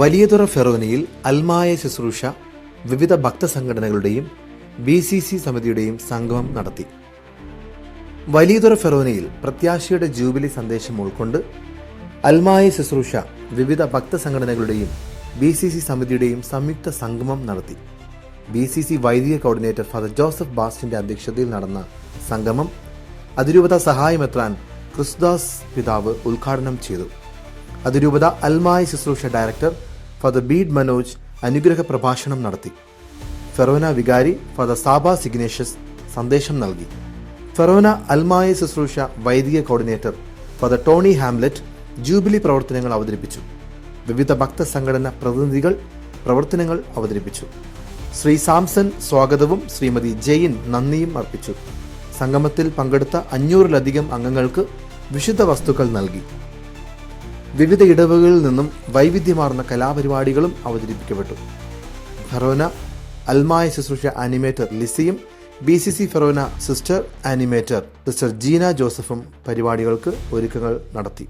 വലിയതുറ ഫെറോനയിൽ അൽമായ ശുശ്രൂഷ വിവിധ ഭക്തസംഘടനകളുടെയും ബി സി സി സമിതിയുടെയും സംഗമം നടത്തി. വലിയതുറ ഫെറോനയിൽ പ്രത്യാശയുടെ ജൂബിലി സന്ദേശം ഉൾക്കൊണ്ട് അൽമായ ശുശ്രൂഷ വിവിധ ഭക്തസംഘടനകളുടെയും ബി സി സി സമിതിയുടെയും സംയുക്ത സംഗമം നടത്തി. ബി സി സി വൈദിക കോർഡിനേറ്റർ ഫാദർ ജോസഫ് ബാസ്റ്റിന്റെ അധ്യക്ഷതയിൽ നടന്ന സംഗമം അതിരൂപത സഹായമെത്രാൻ ക്രിസ്ദാസ് പിതാവ് ഉദ്ഘാടനം ചെയ്തു. അതിരൂപത അൽമായ ശുശ്രൂഷ ഡയറക്ടർ ഫാദർ ബീഡ് മനോജ് അനുഗ്രഹ പ്രഭാഷണം നടത്തി. ഫെറോന വികാരി ഫാദർ സാബ സിഗ്നേഷ്യസ് സന്ദേശം നൽകി. ഫെറോന അൽമായ ശുശ്രൂഷ വൈദിക coordinator father Tony Hamlet jubilee പ്രവർത്തനങ്ങൾ അവതരിപ്പിച്ചു. വിവിധ ഭക്ത സംഘടന പ്രതിനിധികൾ പ്രവർത്തനങ്ങൾ അവതരിപ്പിച്ചു. ശ്രീ സാംസൺ സ്വാഗതവും ശ്രീമതി ജയിൻ നന്ദിയും അർപ്പിച്ചു. സംഗമത്തിൽ പങ്കെടുത്ത അഞ്ഞൂറിലധികം അംഗങ്ങൾക്ക് വിശുദ്ധ വസ്തുക്കൾ നൽകി. വിവിധ ഇടവുകളിൽ നിന്നും വൈവിധ്യമാർന്ന കലാപരിപാടികളും അവതരിപ്പിക്കപ്പെട്ടു. ഫെറോന അൽമായ ശുശ്രൂഷ ആനിമേറ്റർ ലിസിയും ബി സി സി ഫെറോന സിസ്റ്റർ ആനിമേറ്റർ സിസ്റ്റർ ജീന ജോസഫും പരിപാടികൾക്ക് ഒരുക്കങ്ങൾ നടത്തി.